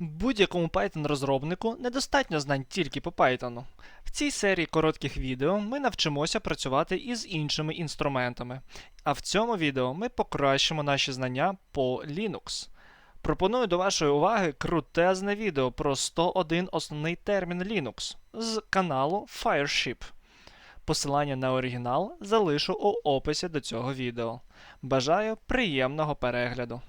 Будь-якому Python-розробнику недостатньо знань тільки по Python. В цій серії коротких відео ми навчимося працювати із іншими інструментами, а в цьому відео ми покращимо наші знання по Linux. Пропоную до вашої уваги крутезне відео про 101 основний термін Linux з каналу Fireship. Посилання на оригінал залишу у описі до цього відео. Бажаю приємного перегляду!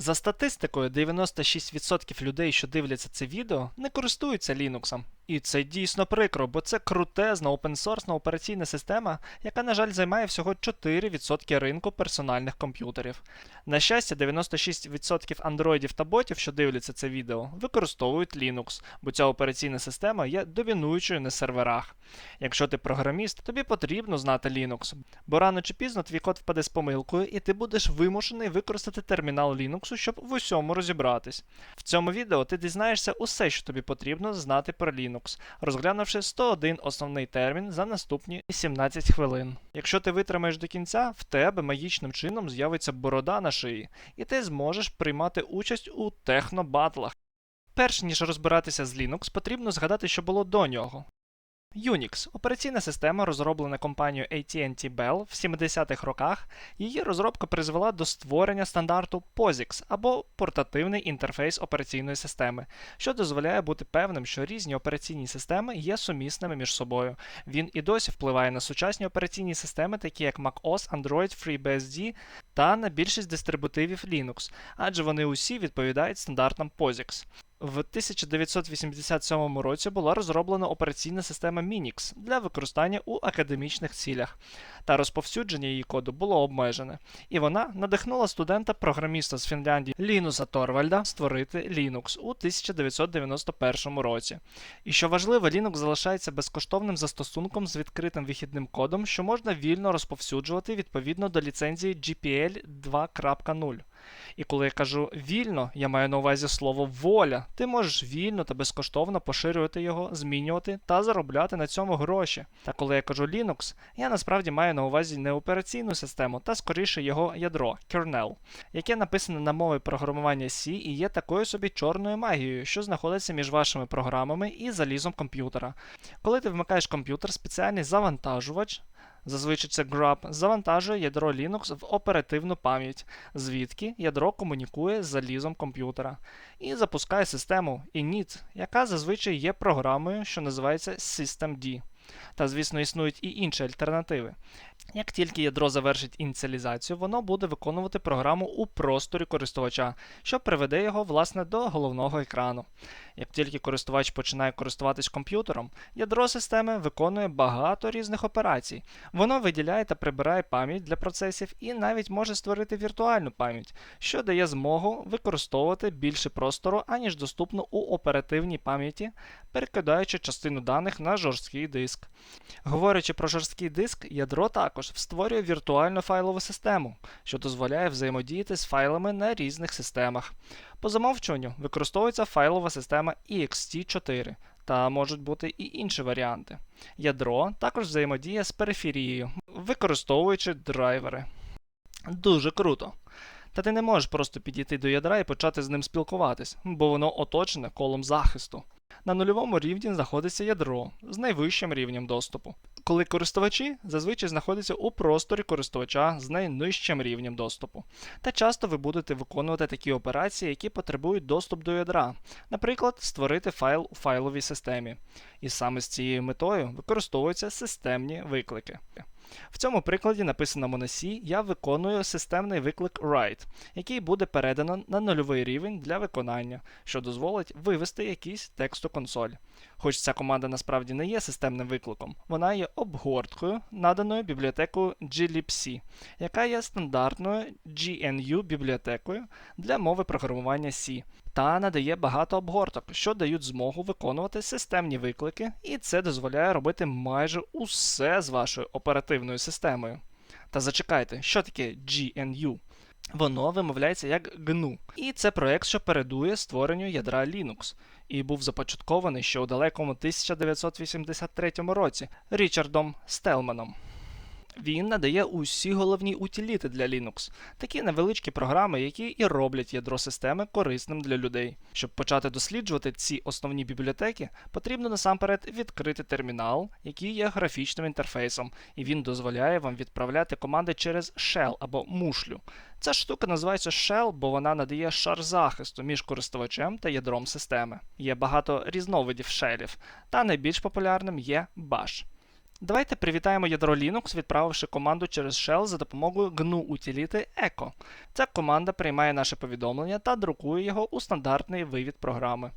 За статистикою, 96% людей, що дивляться це відео, не користуються Linux. І це дійсно прикро, бо це крутезна опенсорсна операційна система, яка, на жаль, займає всього 4% ринку персональних комп'ютерів. На щастя, 96% андроїдів та ботів, що дивляться це відео, використовують Linux, бо ця операційна система є домінуючою на серверах. Якщо ти програміст, тобі потрібно знати Linux, бо рано чи пізно твій код впаде з помилкою, і ти будеш вимушений використати термінал Linux, щоб в усьому розібратись. В цьому відео ти дізнаєшся усе, що тобі потрібно знати про Linux, розглянувши 101 основний термін за наступні 17 хвилин. Якщо ти витримаєш до кінця, в тебе магічним чином з'явиться борода на шиї, і ти зможеш приймати участь у технобатлах. Перш ніж розбиратися з Linux, потрібно згадати, що було до нього. Unix операційна система, розроблена компанією AT&T Bell в 70-х роках, її розробка призвела до створення стандарту POSIX або портативний інтерфейс операційної системи, що дозволяє бути певним, що різні операційні системи є сумісними між собою. Він і досі впливає на сучасні операційні системи, такі як macOS, Android, FreeBSD та на більшість дистрибутивів Linux, адже вони усі відповідають стандартам POSIX. В 1987 році була розроблена операційна система Minix для використання у академічних цілях, та розповсюдження її коду було обмежене, і вона надихнула студента-програміста з Фінляндії Лінуса Торвальда створити Linux у 1991 році. І що важливо, Linux залишається безкоштовним застосунком з відкритим вихідним кодом, що можна вільно розповсюджувати відповідно до ліцензії GPL 2.0. І коли я кажу вільно, я маю на увазі слово воля. Ти можеш вільно та безкоштовно поширювати його, змінювати та заробляти на цьому гроші. Та коли я кажу Linux, я насправді маю на увазі не операційну систему, та скоріше його ядро kernel, яке написане на мові програмування C і є такою собі чорною магією, що знаходиться між вашими програмами і залізом комп'ютера. Коли ти вмикаєш комп'ютер, спеціальний завантажувач. Зазвичай це grub завантажує ядро Linux в оперативну пам'ять, звідки ядро комунікує з залізом комп'ютера і запускає систему init, яка зазвичай є програмою, що називається systemd. Та, звісно, існують і інші альтернативи. Як тільки ядро завершить ініціалізацію, воно буде виконувати програму у просторі користувача, що приведе його власне до головного екрану. Як тільки користувач починає користуватись комп'ютером, ядро системи виконує багато різних операцій. Воно виділяє та прибирає пам'ять для процесів і навіть може створити віртуальну пам'ять, що дає змогу використовувати більше простору, аніж доступно у оперативній пам'яті, перекидаючи частину даних на жорсткий диск. Говорячи про жорсткий диск, ядро також створює віртуальну файлову систему, що дозволяє взаємодіяти з файлами на різних системах. По замовчуванню використовується файлова система ext4, та можуть бути і інші варіанти. Ядро також взаємодіє з периферією, використовуючи драйвери. Дуже круто. Та ти не можеш просто підійти до ядра і почати з ним спілкуватись, бо воно оточене колом захисту. На нульовому рівні знаходиться ядро з найвищим рівнем доступу, коли користувачі зазвичай знаходяться у просторі користувача з найнижчим рівнем доступу. Та часто ви будете виконувати такі операції, які потребують доступ до ядра, наприклад, створити файл у файловій системі. І саме з цією метою використовуються системні виклики. В цьому прикладі, написаному на C, я виконую системний виклик write, який буде передано на нульовий рівень для виконання, що дозволить вивести якийсь текст у консоль. Хоч ця команда насправді не є системним викликом, вона є обгорткою, наданою бібліотекою glibc, яка є стандартною GNU бібліотекою для мови програмування C. Та надає багато обгорток, що дають змогу виконувати системні виклики, і це дозволяє робити майже усе з вашою оперативною системою. Та зачекайте, що таке GNU? Воно вимовляється як GNU, і це проект, що передує створенню ядра Linux, і був започаткований ще у далекому 1983 році Річардом Стелманом. Він надає усі головні утиліти для Linux, такі невеличкі програми, які і роблять ядро системи корисним для людей. Щоб почати досліджувати ці основні бібліотеки, потрібно насамперед відкрити термінал, який є графічним інтерфейсом, і він дозволяє вам відправляти команди через shell або мушлю. Ця штука називається shell, бо вона надає шар захисту між користувачем та ядром системи. Є багато різновидів шелів, та найбільш популярним є Bash. Давайте привітаємо ядро Linux, відправивши команду через shell за допомогою GNU утиліти Echo. Ця команда приймає наше повідомлення та друкує його у стандартний вивід програми.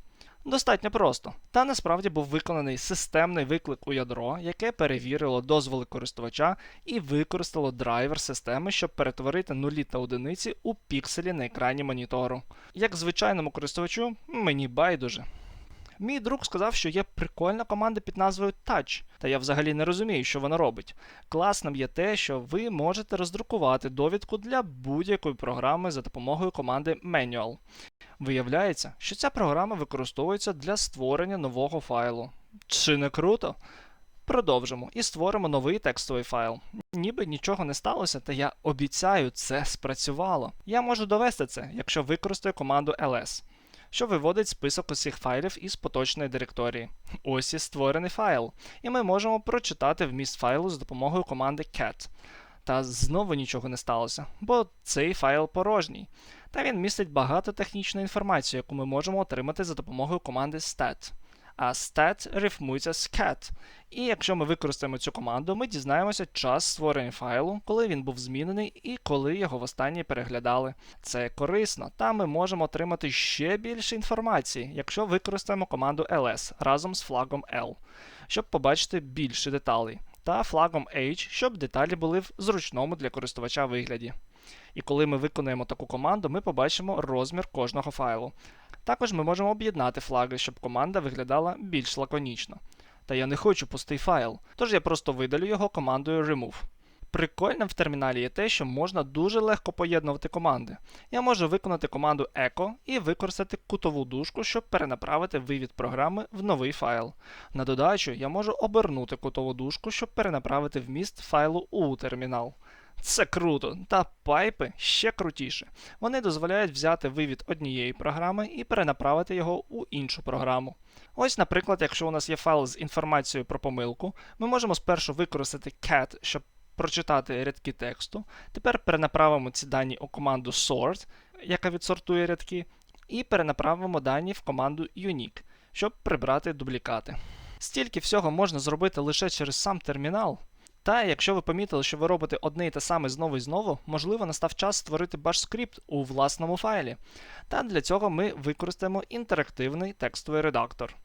Достатньо просто. Та насправді був виконаний системний виклик у ядро, яке перевірило дозволи користувача і використало драйвер системи, щоб перетворити нулі та одиниці у пікселі на екрані монітору. Як звичайному користувачу, мені байдуже. Мій друг сказав, що є прикольна команда під назвою Touch, та я взагалі не розумію, що вона робить. Класним є те, що ви можете роздрукувати довідку для будь-якої програми за допомогою команди Manual. Виявляється, що ця програма використовується для створення нового файлу. Чи не круто? Продовжимо і створимо новий текстовий файл. Ніби нічого не сталося, та я обіцяю, це спрацювало. Я можу довести це, якщо використаю команду ls, що виводить список усіх файлів із поточної директорії. Ось і створений файл, і ми можемо прочитати вміст файлу з допомогою команди cat. Та знову нічого не сталося, бо цей файл порожній. Та він містить багато технічної інформації, яку ми можемо отримати за допомогою команди stat. А stat рифмується з cat. І якщо ми використаємо цю команду, ми дізнаємося час створення файлу, коли він був змінений і коли його востаннє переглядали. Це корисно, та ми можемо отримати ще більше інформації, якщо використаємо команду ls разом з флагом L, щоб побачити більше деталей, та флагом H, щоб деталі були в зручному для користувача вигляді. І коли ми виконуємо таку команду, ми побачимо розмір кожного файлу. Також ми можемо об'єднати флаги, щоб команда виглядала більш лаконічно. Та я не хочу пустий файл, тож я просто видалю його командою remove. Прикольним в терміналі є те, що можна дуже легко поєднувати команди. Я можу виконати команду echo і використати кутову дужку, щоб перенаправити вивід програми в новий файл. На додачу я можу обернути кутову дужку, щоб перенаправити вміст файлу у термінал. Це круто, та пайпи ще крутіше. Вони дозволяють взяти вивід однієї програми і перенаправити його у іншу програму. Ось, наприклад, якщо у нас є файл з інформацією про помилку, ми можемо спершу використати cat, щоб прочитати рядки тексту. Тепер перенаправимо ці дані у команду sort, яка відсортує рядки, і перенаправимо дані в команду unique, щоб прибрати дублікати. Стільки всього можна зробити лише через сам термінал. Та якщо ви помітили, що ви робите одне і те саме знову і знову, можливо, настав час створити баш-скрипт у власному файлі. Та для цього ми використаємо інтерактивний текстовий редактор.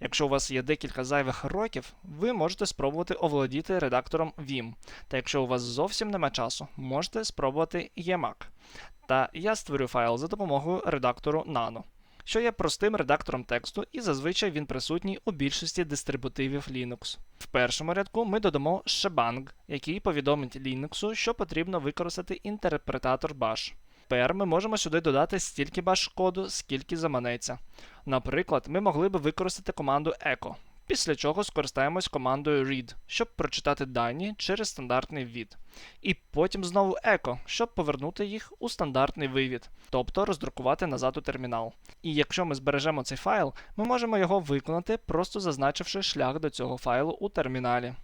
Якщо у вас є декілька зайвих років, ви можете спробувати оволодіти редактором Vim. Та якщо у вас зовсім нема часу, можете спробувати Emac. Та я створю файл за допомогою редактору Nano що є простим редактором тексту, і зазвичай він присутній у більшості дистрибутивів Linux. В першому рядку ми додамо shebang, який повідомить Linux, що потрібно використати інтерпретатор bash. Тепер ми можемо сюди додати стільки баш коду, скільки заманеться. Наприклад, ми могли би використати команду echo, після чого скористаємось командою read, щоб прочитати дані через стандартний ввід. І потім знову echo, щоб повернути їх у стандартний вивід, тобто роздрукувати назад у термінал. І якщо ми збережемо цей файл, ми можемо його виконати, просто зазначивши шлях до цього файлу у терміналі.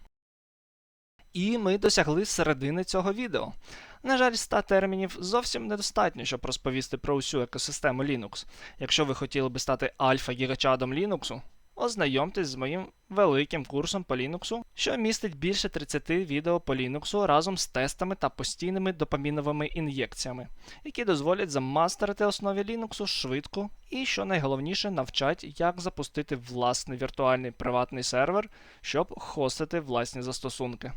І ми досягли середини цього відео. На жаль, 100 термінів зовсім недостатньо, щоб розповісти про усю екосистему Linux. Якщо ви хотіли би стати альфа-гігачадом Linux, ознайомтесь з моїм великим курсом по Linux, що містить більше 30 відео по Linux разом з тестами та постійними допаміновими ін'єкціями, які дозволять замастерити основі Linux швидко і, що найголовніше, навчать, як запустити власний віртуальний приватний сервер, щоб хостити власні застосунки.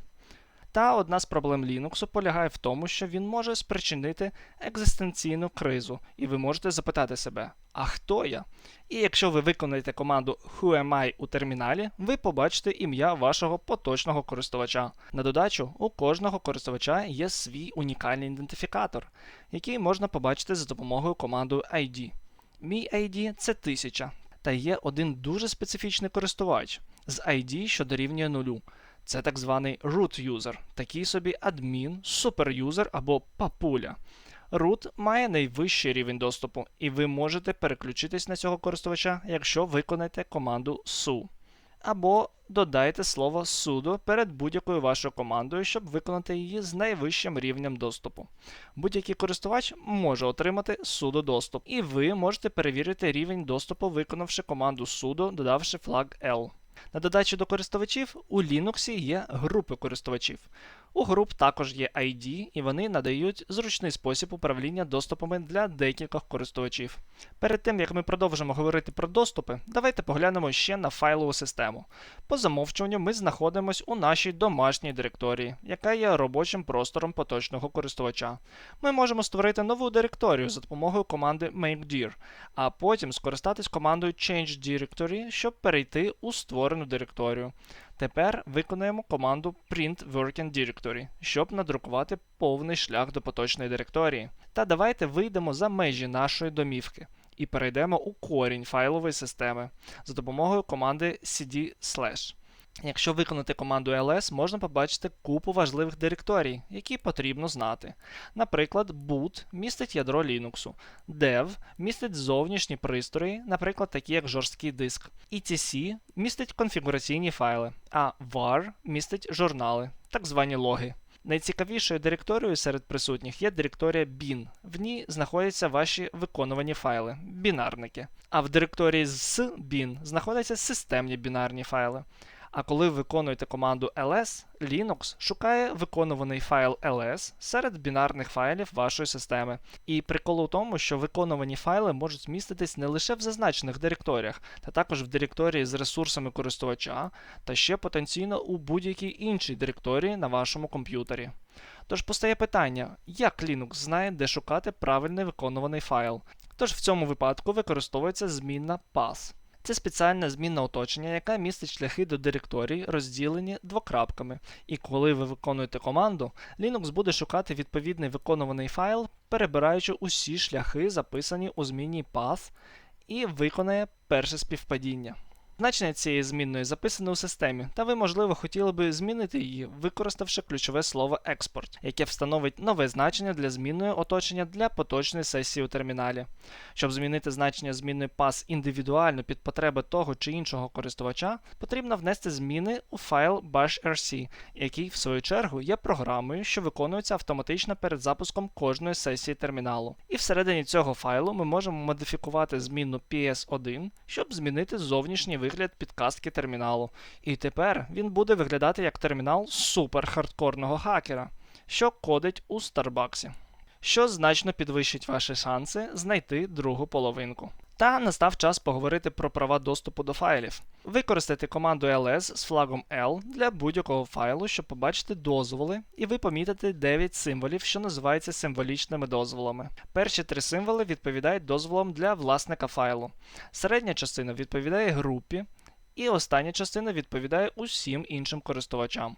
Та одна з проблем Linux полягає в тому, що він може спричинити екзистенційну кризу, і ви можете запитати себе, а хто я? І якщо ви виконаєте команду WhoAmI у терміналі, ви побачите ім'я вашого поточного користувача. На додачу, у кожного користувача є свій унікальний ідентифікатор, який можна побачити за допомогою команди ID. Мій ID це 1000, та є один дуже специфічний користувач з ID, що дорівнює нулю. Це так званий root user, такий собі адмін, суперюзер або папуля. Root має найвищий рівень доступу, і ви можете переключитись на цього користувача, якщо виконаєте команду su. Або додайте слово sudo перед будь-якою вашою командою, щоб виконати її з найвищим рівнем доступу. Будь-який користувач може отримати sudo доступ, і ви можете перевірити рівень доступу, виконавши команду sudo, додавши флаг L. На додачу до користувачів у Linux є групи користувачів. У груп також є ID, і вони надають зручний спосіб управління доступами для декількох користувачів. Перед тим як ми продовжимо говорити про доступи, давайте поглянемо ще на файлову систему. По замовчуванню ми знаходимося у нашій домашній директорії, яка є робочим простором поточного користувача. Ми можемо створити нову директорію за допомогою команди makedir, а потім скористатись командою change directory, щоб перейти у створену директорію. Тепер виконуємо команду print working directory, щоб надрукувати повний шлях до поточної директорії. Та давайте вийдемо за межі нашої домівки і перейдемо у корінь файлової системи за допомогою команди cd/. Якщо виконати команду ls, можна побачити купу важливих директорій, які потрібно знати. Наприклад, boot містить ядро Linux, dev містить зовнішні пристрої, наприклад, такі як жорсткий диск, etc містить конфігураційні файли, а var містить журнали, так звані логи. Найцікавішою директорією серед присутніх є директорія bin. В ній знаходяться ваші виконувані файли, бінарники. А в директорії з bin знаходяться системні бінарні файли. А коли виконуєте команду ls, Linux шукає виконуваний файл ls серед бінарних файлів вашої системи. І прикол у тому, що виконувані файли можуть зміститись не лише в зазначених директоріях, та також в директорії з ресурсами користувача, та ще потенційно у будь-якій іншій директорії на вашому комп'ютері. Тож постає питання, як Linux знає, де шукати правильний виконуваний файл. Тож в цьому випадку використовується змінна path. Це спеціальне змінна оточення, яке містить шляхи до директорій, розділені двокрапками. І коли ви виконуєте команду, Linux буде шукати відповідний виконуваний файл, перебираючи усі шляхи, записані у змінній path, і виконає перше співпадіння. Значення цієї змінної записане у системі, та ви, можливо, хотіли би змінити її, використавши ключове слово експорт, яке встановить нове значення для змінної оточення для поточної сесії у терміналі. Щоб змінити значення змінної pass індивідуально під потреби того чи іншого користувача, потрібно внести зміни у файл bash.rc, який, в свою чергу, є програмою, що виконується автоматично перед запуском кожної сесії терміналу. І всередині цього файлу ми можемо модифікувати змінну ps1, щоб змінити зовнішній вигляд підкастки терміналу. І тепер він буде виглядати як термінал супер хардкорного хакера, що кодить у Старбаксі, що значно підвищить ваші шанси знайти другу половинку. Та настав час поговорити про права доступу до файлів. Використайте команду ls з флагом L для будь-якого файлу, щоб побачити дозволи, і ви помітите 9 символів, що називаються символічними дозволами. Перші три символи відповідають дозволам для власника файлу. Середня частина відповідає групі, і остання частина відповідає усім іншим користувачам.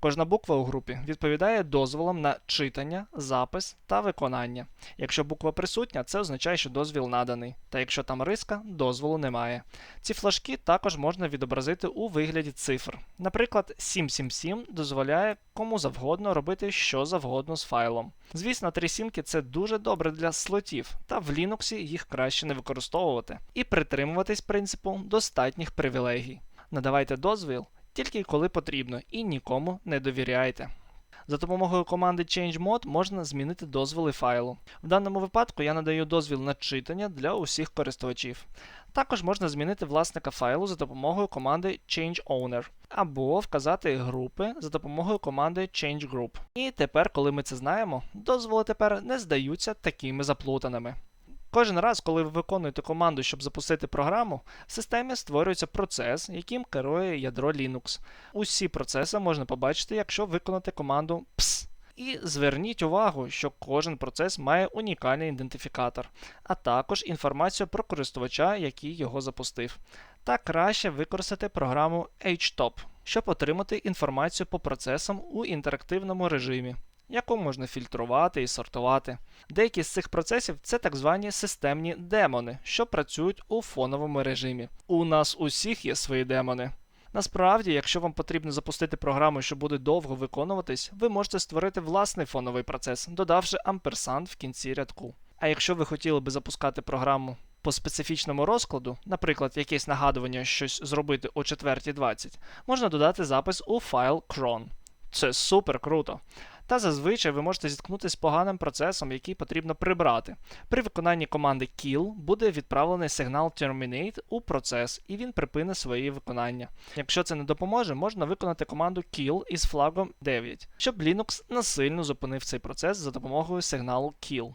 Кожна буква у групі відповідає дозволам на читання, запис та виконання. Якщо буква присутня, це означає, що дозвіл наданий, та якщо там риска, дозволу немає. Ці флажки також можна відобразити у вигляді цифр. Наприклад, 777 дозволяє кому завгодно робити що завгодно з файлом. Звісно, три сімки це дуже добре для слотів, та в Linux їх краще не використовувати і притримуватись принципу достатніх привілегій. Надавайте дозвіл тільки коли потрібно, і нікому не довіряйте. За допомогою команди ChangeMod можна змінити дозволи файлу. В даному випадку я надаю дозвіл на читання для усіх користувачів. Також можна змінити власника файлу за допомогою команди ChangeOwner, або вказати групи за допомогою команди ChangeGroup. І тепер, коли ми це знаємо, дозволи тепер не здаються такими заплутаними. Кожен раз, коли ви виконуєте команду, щоб запустити програму, в системі створюється процес, яким керує ядро Linux. Усі процеси можна побачити, якщо виконати команду ps. І зверніть увагу, що кожен процес має унікальний ідентифікатор, а також інформацію про користувача, який його запустив. Та краще використати програму HTOP, щоб отримати інформацію по процесам у інтерактивному режимі яку можна фільтрувати і сортувати. Деякі з цих процесів це так звані системні демони, що працюють у фоновому режимі. У нас усіх є свої демони. Насправді, якщо вам потрібно запустити програму, що буде довго виконуватись, ви можете створити власний фоновий процес, додавши амперсанд в кінці рядку. А якщо ви хотіли би запускати програму по специфічному розкладу, наприклад, якесь нагадування щось зробити о 4.20, можна додати запис у файл cron. Це супер круто. Та зазвичай ви можете зіткнутися з поганим процесом, який потрібно прибрати. При виконанні команди kill буде відправлений сигнал terminate у процес, і він припине своє виконання. Якщо це не допоможе, можна виконати команду kill із флагом 9, щоб Linux насильно зупинив цей процес за допомогою сигналу kill.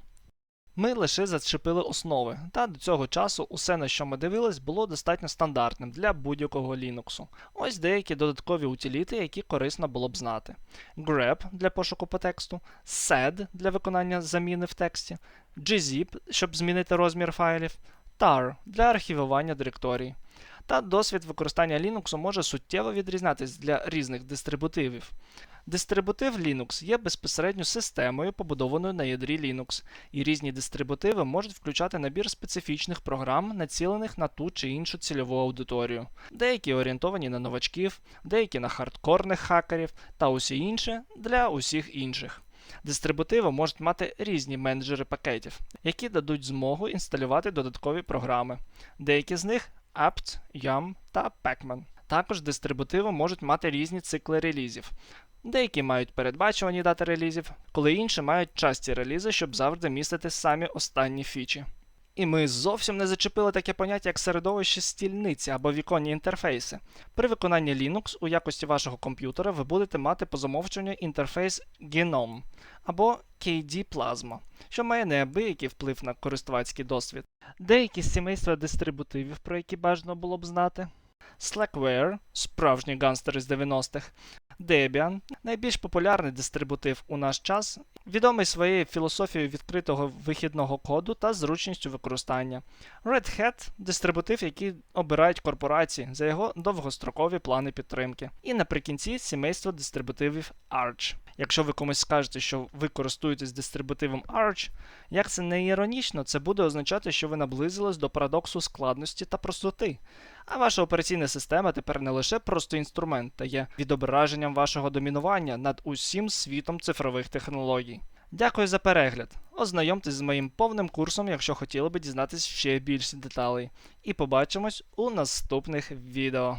Ми лише зачепили основи, та до цього часу усе, на що ми дивились, було достатньо стандартним для будь-якого Linux. Ось деякі додаткові утиліти, які корисно було б знати: grep для пошуку по тексту, sed для виконання заміни в тексті, gzip, щоб змінити розмір файлів, tar для архівування директорій. Та досвід використання Linux може суттєво відрізнятися для різних дистрибутивів. Дистрибутив Linux є безпосередньо системою, побудованою на ядрі Linux, і різні дистрибутиви можуть включати набір специфічних програм, націлених на ту чи іншу цільову аудиторію. Деякі орієнтовані на новачків, деякі на хардкорних хакерів, та усі інші для усіх інших. Дистрибутиви можуть мати різні менеджери пакетів, які дадуть змогу інсталювати додаткові програми. Деякі з них apt, yum та pacman. Також дистрибутиви можуть мати різні цикли релізів. Деякі мають передбачувані дати релізів, коли інші мають часті релізи, щоб завжди містити самі останні фічі. І ми зовсім не зачепили таке поняття, як середовище стільниці або віконні інтерфейси. При виконанні Linux у якості вашого комп'ютера ви будете мати по замовчуванню інтерфейс Genome або KD Plasma, що має неабиякий вплив на користувацький досвід. Деякі сімейства дистрибутивів, про які бажано було б знати. Slackware, справжній ганстер із 90-х, Debian, найбільш популярний дистрибутив у наш час, відомий своєю філософією відкритого вихідного коду та зручністю використання. Red Hat дистрибутив, який обирають корпорації за його довгострокові плани підтримки. І наприкінці сімейство дистрибутивів Arch. Якщо ви комусь скажете, що ви користуєтесь дистрибутивом Arch, як це не іронічно, це буде означати, що ви наблизились до парадоксу складності та простоти. А ваша операційна система тепер не лише просто інструмент, та є відображенням вашого домінування над усім світом цифрових технологій. Дякую за перегляд. Ознайомтесь з моїм повним курсом, якщо хотіли би дізнатися ще більше деталей. І побачимось у наступних відео.